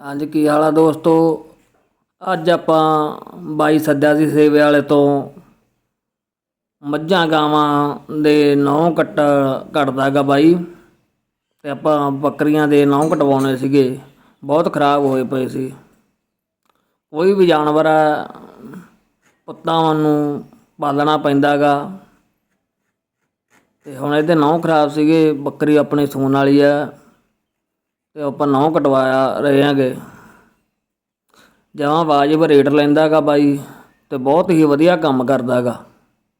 ਹਾਂਜੀ, ਕੀ ਹਾਲ ਆ ਦੋਸਤੋ? ਅੱਜ ਆਪਾਂ ਬਾਈ ਸੱਦਿਆ ਸੀ ਸੇਵੇ ਵਾਲੇ ਤੋਂ। ਮੱਝਾਂ ਗਾਵਾਂ ਦੇ ਨੌ ਕੱਟ ਕੱਟਦਾ ਹੈਗਾ ਬਾਈ। ਤੇ ਆਪਾਂ ਬੱਕਰੀਆਂ ਦੇ ਨੌ ਕਟਵਾਉਣੇ ਸੀਗੇ। ਬਹੁਤ ਖਰਾਬ ਹੋਏ ਪਏ ਸੀ। ਕੋਈ ਵੀ ਜਾਨਵਰ ਆ, ਪੁੱਤਾਂ ਨੂੰ ਪਾਲਣਾ ਪੈਂਦਾ ਗਾ ਤੇ ਹੁਣ ਇਹਦੇ ਨੌ ਖਰਾਬ ਸੀਗੇ, ਬੱਕਰੀ ਆਪਣੀ ਸੂਣ ਵਾਲੀ ਆ। ਤੇ ਆਪਾਂ ਨੌ ਕਟਵਾਇਆ ਰਹੇ ਹੈਗੇ ਜਮਾਂ ਵਾਜਬ ਰੇਟ ਲੈਂਦਾ ਗਾ ਬਾਈ ਤੇ ਬਹੁਤ ਹੀ ਵਧੀਆ ਕੰਮ ਕਰਦਾ ਗਾ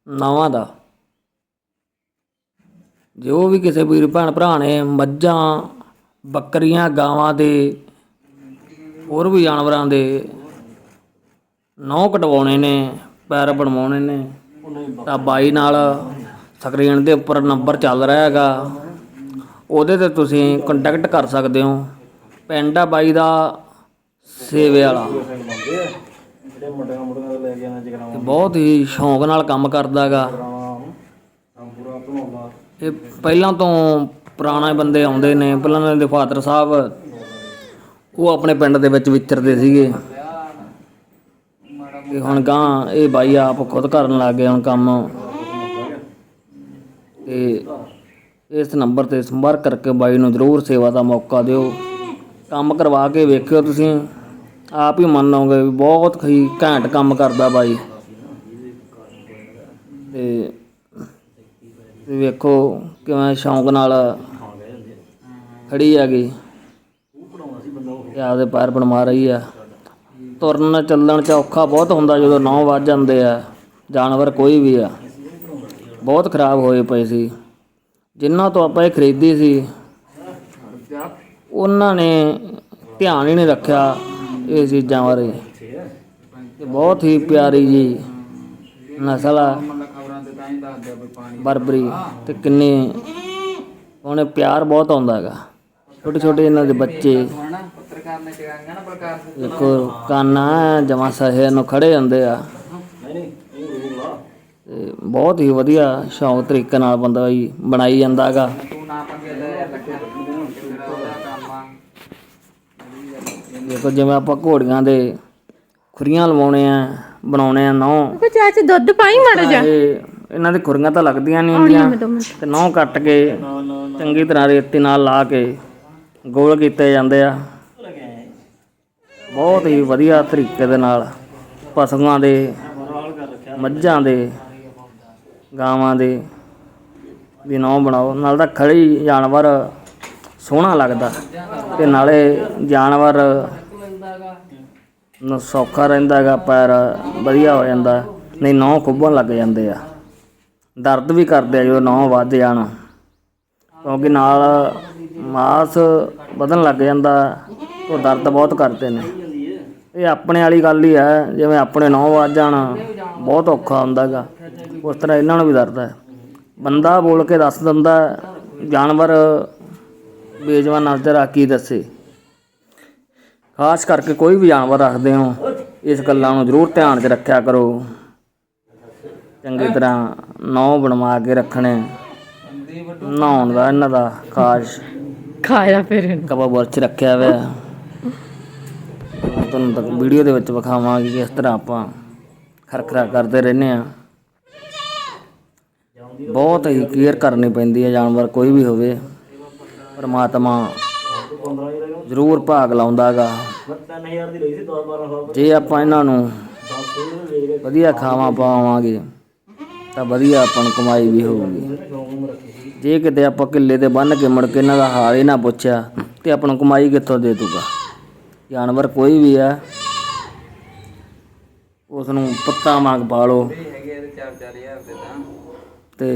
ਨਵਾਂ ਦਾ। ਜੋ ਵੀ ਕਿਸੇ ਵੀਰ ਭੈਣ ਭਰਾ ਨੇ ਮੱਝਾਂ, ਬੱਕਰੀਆਂ, ਗਾਵਾਂ ਦੇ, ਹੋਰ ਵੀ ਜਾਨਵਰਾਂ ਦੇ ਨੌ ਕਟਵਾਉਣੇ ਨੇ, ਪੈਰ ਬਣਵਾਉਣੇ ਨੇ, ਤਾਂ ਬਾਈ ਨਾਲ ਸਕਰੀਨ ਦੇ ਉੱਪਰ ਨੰਬਰ ਚੱਲ ਰਿਹਾ ਹੈਗਾ। ਉਹਦੇ ਤੇ ਤੁਸੀਂ ਕੰਟੈਕਟ ਕਰ ਸਕਦੇ ਹੋ। ਪਿੰਡ ਆ ਬਾਈ ਦਾ ਸੇਵੇ ਵਾਲਾ। ਤੇ ਬਹੁਤ ਹੀ ਸ਼ੌਂਕ ਨਾਲ ਕੰਮ ਕਰਦਾਗਾ ਕੰਮ ਇਹ ਪਹਿਲਾਂ ਤੋਂ ਪੁਰਾਣੇ ਬੰਦੇ ਆਉਂਦੇ ਨੇ। ਪਹਿਲਾਂ ਇਹਨਾਂ ਦੇ ਫਾਦਰ ਸਾਹਿਬ, ਉਹ ਆਪਣੇ ਪਿੰਡ ਦੇ ਵਿੱਚ ਵਿਚਰਦੇ ਸੀਗੇ। ਤੇ ਹੁਣ ਗਾਂ ਇਹ ਬਾਈ ਆਪ ਖੁਦ ਕਰਨ ਲੱਗ ਗਏ ਹੁਣ ਕੰਮ। ਤੇ ਇਸ ਨੰਬਰ ਤੇ ਸੰਪਰਕ ਕਰਕੇ ਬਾਈ ਨੂੰ ਜ਼ਰੂਰ ਸੇਵਾ ਦਾ ਮੌਕਾ ਦਿਓ। ਕੰਮ ਕਰਵਾ ਕੇ ਵੇਖਿਓ ਤੁਸੀਂ। ਆਪ ਹੀ ਮੰਨੋਗੇ ਵੀ ਬਹੁਤ ਹੀ ਘੈਂਟ ਕੰਮ ਕਰਦਾ ਬਾਈ। ਤੇ ਵੇਖੋ ਕਿਵੇਂ ਸ਼ੌਂਕ ਨਾਲ ਖੜੀ ਹੈਗੀ। ਤੇ ਆਪਦੇ ਪੈਰ ਬਣਵਾ ਰਹੀ ਆ। ਤੁਰਨ ਚੱਲਣ ਚ ਔਖਾ ਬਹੁਤ ਹੁੰਦਾ ਜਦੋਂ ਨੌ ਵੱਜ ਜਾਂਦੇ ਆ। ਜਾਨਵਰ ਕੋਈ ਵੀ ਆ। ਬਹੁਤ ਖਰਾਬ ਹੋਏ ਪਏ ਸੀ। ਜਿਨ੍ਹਾਂ ਤੋਂ ਆਪਾਂ ਇਹ ਖਰੀਦੀ ਸੀ ਉਹਨਾਂ ਨੇ ਧਿਆਨ ਹੀ ਨਹੀਂ ਰੱਖਿਆ ਇਹ ਚੀਜ਼ਾਂ ਬਾਰੇ। ਤੇ ਬਹੁਤ ਹੀ ਪਿਆਰੀ ਜੀ ਨਸਲ ਆ ਬਰਬਰੀ ਤੇ ਕਿੰਨੇ ਉਹਨੇ ਪਿਆਰ ਬਹੁਤ ਆਉਂਦਾ ਹੈਗਾ। ਛੋਟੇ ਛੋਟੇ ਇਹਨਾਂ ਦੇ ਬੱਚੇ ਦੇਖੋ ਕਾਨਾ ਜਮਾ ਸਹੇ ਨੂੰ ਖੜੇ ਹੁੰਦੇ ਆ। ਤੇ ਬਹੁਤ ਹੀ ਵਧੀਆ ਸ਼ੌਂਕ ਤਰੀਕੇ ਨਾਲ ਬੰਦਾ ਹੀ ਬਣਾਈ ਜਾਂਦਾ ਹੈਗਾ। ਦੇਖੋ ਜਿਵੇਂ ਆਪਾਂ ਘੋੜੀਆਂ ਦੇ ਖੁਰੀਆਂ ਲਵਾਉਣੇ ਆ ਬਣਾਉਣੇ ਆ ਨੌ ਕੋ ਚਾਚਾ ਦੁੱਧ ਪਾਈ ਮਾੜਾ ਜਾ ਇਹ ਇਹਨਾਂ ਦੀ ਖੁਰੀਆਂ ਤਾਂ ਲੱਗਦੀਆਂ ਨਹੀਂ ਹੁੰਦੀਆਂ। ਤੇ ਨੌ ਕੱਟ ਕੇ ਚੰਗੀ ਤਰ੍ਹਾਂ ਰੇਤੀ ਨਾਲ ਲਾ ਕੇ ਗੋਲ ਕੀਤੇ ਜਾਂਦੇ ਆ। ਬਹੁਤ ਹੀ ਵਧੀਆ ਤਰੀਕੇ ਦੇ ਨਾਲ ਪਸ਼ੂਆਂ ਦੇ ਮੱਝਾਂ ਦੇ ਗਾਵਾਂ ਦੇ ਵੀ ਨੌ ਬਣਾਓ। ਨਾਲ ਤਾਂ ਖੜੀ ਜਾਨਵਰ ਸੋਹਣਾ ਲੱਗਦਾ ਤੇ ਨਾਲੇ ਜਾਨਵਰ ਨੂੰ ਸੌਖਾ ਰਹਿੰਦਾ ਹੈਗਾ, ਪੈਰ ਵਧੀਆ ਹੋ ਜਾਂਦਾ, ਨਹੀਂ ਨੌ ਖੁੱਬਣ ਲੱਗ ਜਾਂਦੇ ਆ। ਦਰਦ ਵੀ ਕਰਦੇ ਆ ਜਦੋਂ ਨੌ ਵੱਧ ਜਾਣ। ਕਿਉਂਕਿ ਨਾਲ ਮਾਸ ਵਧਣ ਲੱਗ ਜਾਂਦਾ, ਉਹ ਦਰਦ ਬਹੁਤ ਕਰਦੇ ਨੇ। ਇਹ ਆਪਣੇ ਵਾਲੀ ਗੱਲ ਹੀ ਹੈ, ਜਿਵੇਂ ਆਪਣੇ ਨੌ ਵੱਧ ਜਾਣ ਬਹੁਤ ਔਖਾ ਹੁੰਦਾ ਹੈਗਾ। ਉਸ ਤਰ੍ਹਾਂ ਇਹਨਾਂ ਨੂੰ ਵੀ ਦਰਦ ਹੈ। ਬੰਦਾ ਬੋਲ ਕੇ ਦੱਸ ਦਿੰਦਾ ਜਾਨਵਰ ਬੇਜਵਾਨ ਨਜ਼ਰ ਆ ਕੀ ਦੱਸੇ। ਖਾਸ ਕਰਕੇ ਕੋਈ ਵੀ ਜਾਨਵਰ ਰੱਖਦੇ ਹੋ ਇਸ ਗੱਲਾਂ ਨੂੰ ਜ਼ਰੂਰ ਧਿਆਨ 'ਚ ਰੱਖਿਆ ਕਰੋ। ਚੰਗੀ ਤਰ੍ਹਾਂ ਨੌ ਬਣਵਾ ਕੇ ਰੱਖਣੇ। ਨਹਾਉਣ ਦਾ ਇਹਨਾਂ ਦਾ ਖਾਸ ਖਾਇਆ ਫਿਰ। ਕਬਾ ਬੁਰਚ ਰੱਖਿਆ ਹੋਇਆ। ਤੁਹਾਨੂੰ ਤੱਕ ਵੀਡੀਓ ਦੇ ਵਿੱਚ ਵਿਖਾਵਾਂਗੇ ਕਿ ਇਸ ਤਰ੍ਹਾਂ ਆਪਾਂ ਖਰਖਰਾ ਕਰਦੇ ਰਹਿੰਦੇ ਆ ਬਹੁਤ ਹੀ ਕੇਅਰ ਕਰਨੀ ਪੈਂਦੀ ਹੈ ਜਾਨਵਰ, ਕੋਈ ਵੀ ਹੋਵੇ। ਪਰਮਾਤਮਾ ਜ਼ਰੂਰ ਭਾਗ ਲਾਉਂਦਾਗਾ 3000 ਦੀ ਲਈ ਸੀ 10 1200 ਜੇ ਆਪਾਂ ਇਹਨਾਂ ਨੂੰ ਵਧੀਆ ਖਾਵਾਂ ਪਾਵਾਂਗੇ, ਤਾਂ ਵਧੀਆ ਆਪਾਂ ਨੂੰ ਕਮਾਈ ਵੀ ਹੋਊਗੀ। ਜੇ ਕਿਤੇ ਆਪਾਂ ਕਿੱਲੇ ਤੇ ਬੰਨ ਕੇ ਮੁੜ ਕੇ ਇਹਨਾਂ ਦਾ ਹਾਲ ਹੀ ਨਾ ਪੁੱਛਿਆ, ਤੇ ਆਪਾਂ ਨੂੰ ਕਮਾਈ ਕਿੱਥੋਂ ਦੇ ਦੂਗਾ ਜਾਨਵਰ ਕੋਈ ਵੀ ਆ ਉਸ ਨੂੰ ਪੱਤਾ ਵਾਂਗ ਪਾਲੋ ਤੇ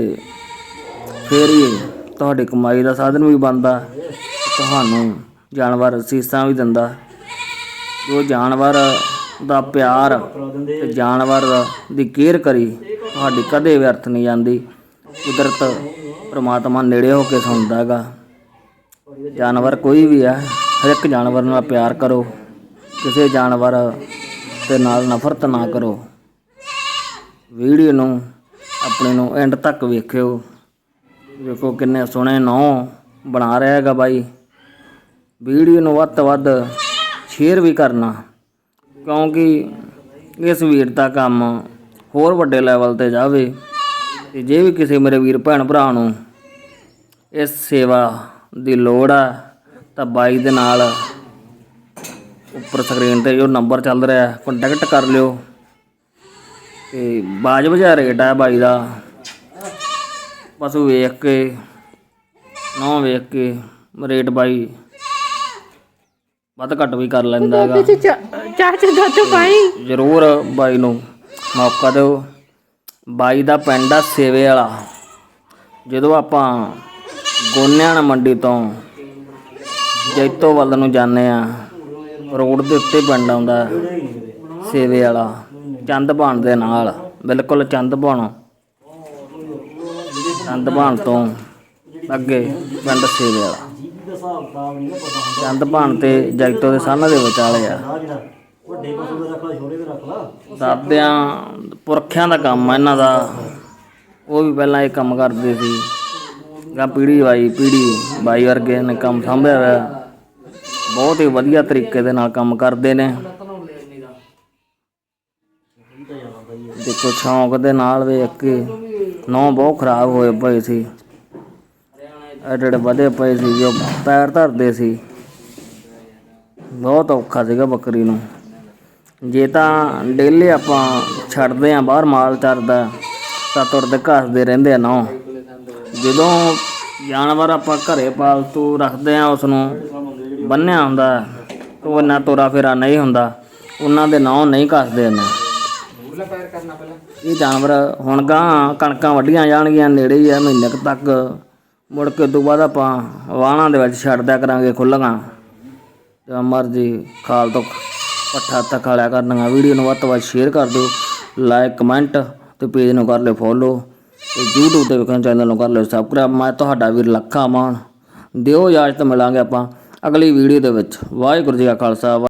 ਫਿਰ ਹੀ ਤੁਹਾਡੀ ਕਮਾਈ ਦਾ ਸਾਧਨ ਵੀ ਬਣਦਾ। ਤੁਹਾਨੂੰ ਜਾਨਵਰ ਸੀਸਾਂ ਵੀ ਦਿੰਦਾ। ਜੋ ਜਾਨਵਰ ਦਾ ਪਿਆਰ ਤੇ ਜਾਨਵਰ ਦੀ ਕੇਅਰ ਕਰੀ, ਤੁਹਾਡੀ ਕਦੇ ਵਿਅਰਥ ਨਹੀਂ ਜਾਂਦੀ। ਕੁਦਰਤ ਪ੍ਰਮਾਤਮਾ ਨੇੜੇ ਹੋ ਕੇ ਸੁਣਦਾ ਹੈਗਾ। ਜਾਨਵਰ ਕੋਈ ਵੀ ਹੈ, ਹਰ ਇੱਕ ਜਾਨਵਰ ਨਾਲ ਪਿਆਰ ਕਰੋ। ਕਿਸੇ ਜਾਨਵਰ ਦੇ ਨਾਲ ਨਫ਼ਰਤ ਨਾ ਕਰੋ। ਵੀਡੀਓ ਨੂੰ, ਆਪਣੇ ਨੂੰ ਐਂਡ ਤੱਕ ਵੇਖਿਓ। ਵੇਖੋ ਕਿੰਨੇ ਸੋਹਣੇ ਨੌ ਬਣਾ ਰਿਹਾ ਹੈਗਾ ਬਾਈ। ਵੀਡੀਓ ਨੂੰ ਵੱਧ ਤੋਂ ਵੱਧ ਸ਼ੇਅਰ ਵੀ ਕਰਨਾ, ਕਿਉਂਕਿ ਇਸ ਵੀਰ ਦਾ ਕੰਮ ਹੋਰ ਵੱਡੇ ਲੈਵਲ ਤੇ ਜਾਵੇ ਤੇ ਜੇ ਵੀ ਕਿਸੇ ਮੇਰੇ ਵੀਰ ਭੈਣ ਭਰਾ ਨੂੰ ਇਸ ਸੇਵਾ ਦੀ ਲੋੜ ਆ, ਤਾਂ ਬਾਈ ਦੇ ਨਾਲ ਉੱਪਰ ਸਕਰੀਨ ਤੇ ਜੋ ਨੰਬਰ ਚੱਲ ਰਿਹਾ ਕੰਟੈਕਟ ਕਰ ਲਿਓ। ਤੇ ਬਾਜਬ ਜਿਹਾ ਰੇਟ ਆ ਬਾਈ ਦਾ। ਪਸ਼ੂ ਵੇਖ ਕੇ ਨਾ ਵੇਖ ਕੇ ਰੇਟ ਬਾਈ ਵੱਧ ਘੱਟ ਵੀ ਕਰ ਲੈਂਦਾ ਹੈਗਾ। ਚਾਚੇ ਦੁੱਧ ਪਾਈ ਜ਼ਰੂਰ ਬਾਈ ਨੂੰ ਮੌਕਾ ਦਿਓ। ਬਾਈ ਦਾ ਪਿੰਡ ਆ ਸੇਵੇ ਵਾਲਾ। ਜਦੋਂ ਆਪਾਂ ਗੋਨਿਆਣਾ ਮੰਡੀ ਤੋਂ ਜੈਤੋ ਵੱਲ ਨੂੰ ਜਾਂਦੇ ਆ ਰੋਡ ਦੇ ਉੱਤੇ ਪਿੰਡ ਆਉਂਦਾ ਸੇਵੇ ਵਾਲਾ ਚੰਦਬਾਣ ਦੇ ਨਾਲ, ਬਿਲਕੁਲ ਚੰਦਬਾਣ ਚੰਦਬਾਣ ਤੋਂ ਅੱਗੇ ਪਿੰਡ ਸੇਵੇ ਵਾਲਾ। ਚੰਦਬਾਣ ਤੇ ਜੈਤੋ ਦੇ ਸਾਹਮਣੇ ਦੇ ਵਿਚਾਲੇ ਆ। ਦਾਦਿਆਂ ਪੁਰਖਿਆਂ ਦਾ ਕੰਮ ਆ ਇਹਨਾਂ ਦਾ। ਉਹ ਵੀ ਪਹਿਲਾਂ ਇਹ ਕੰਮ ਕਰਦੇ ਸੀ। ਗਾ ਪੀੜੀ ਬਾਈ ਪੀੜੀ ਬਾਈ ਵਰਗੇ ਨੇ ਕੰਮ ਸੰਭਿਆ ਹੋਇਆ। ਬਹੁਤ ਹੀ ਵਧੀਆ ਤਰੀਕੇ ਦੇ ਨਾਲ ਕੰਮ ਕਰਦੇ ਨੇ। ਦੇਖੋ, ਸ਼ੌਂਕ ਦੇ ਨਾਲ ਵੇਖ ਕੇ ਨੌ ਬਹੁਤ ਖਰਾਬ ਹੋਏ ਪਏ ਸੀ। ਐਡੇ ਵਧੇ ਪਏ ਸੀ, ਜੋ ਪੈਰ ਧਰਦੇ ਸੀ। ਬਹੁਤ ਔਖਾ ਸੀਗਾ ਬੱਕਰੀ ਨੂੰ। ਜੇ ਤਾਂ ਡੇਲੀ ਆਪਾਂ ਛੱਡਦੇ ਆ ਬਾਹਰ ਮਾਲ ਚਰਦਾ ਤਾਂ ਤੁਰਦੇ ਘਸਦੇ ਰਹਿੰਦੇ ਆ ਨਾ ਜਦੋਂ ਜਾਨਵਰ ਆਪਾਂ ਘਰੇ ਪਾਲਤੂ ਰੱਖਦੇ ਆ ਉਸ ਨੂੰ ਬੰਨਿਆ ਹੁੰਦਾ, ਉਹ ਇੰਨਾ ਤੋਰਾ ਫੇਰਾ ਨਹੀਂ ਹੁੰਦਾ, ਉਹਨਾਂ ਦੇ ਨਾਂ ਨਹੀਂ ਕੱਸਦੇ ਨੇ ਇਹ ਜਾਨਵਰ ਹੁਣ ਗਾਂ ਕਣਕਾਂ ਵੱਢੀਆਂ ਜਾਣਗੀਆਂ, ਨੇੜੇ ਹੀ ਆ, ਮਹੀਨੇ ਤੱਕ। ਮੁੜ ਕੇ ਤੋਂ ਬਾਅਦ ਆਪਾਂ ਵਾਹਣਾਂ ਦੇ ਵਿੱਚ ਛੱਡ ਦਿਆ ਕਰਾਂਗੇ ਖੁੱਲ੍ਹਾਂ ਜਾਂ ਮਰਜ਼ੀ ਖਾਲ ਤੋਂ ਪੱਠਾ ਤੱਕ ਖਾਲਿਆ ਕਰਨੀਆਂ। ਵੀਡੀਓ ਨੂੰ ਵੱਧ ਤੋਂ ਵੱਧ ਸ਼ੇਅਰ ਕਰ ਦਿਓ ਲਾਈਕ ਕਮੈਂਟ ਤੇ ਪੇਜ ਨੂੰ ਕਰ ਲਿਓ ਫੋਲੋ ਤੇ YouTube ਤੇ ਵੇਖਣ ਚੈਨਲ ਨੂੰ ਕਰ ਲਿਓ ਸਬਸਕ੍ਰਾਈਬ ਮੈਂ ਤੁਹਾਡਾ ਵੀਰ ਲੱਖਾ ਮਾਨ। ਦਿਓ ਇਜਾਜ਼ਤ, ਮਿਲਾਂਗੇ ਆਪਾਂ। ਅਗਲੀ ਵੀਡੀਓ ਦੇ ਵਿੱਚ। ਵਾਹਿਗੁਰੂ ਜੀ ਕਾ ਖਾਲਸਾ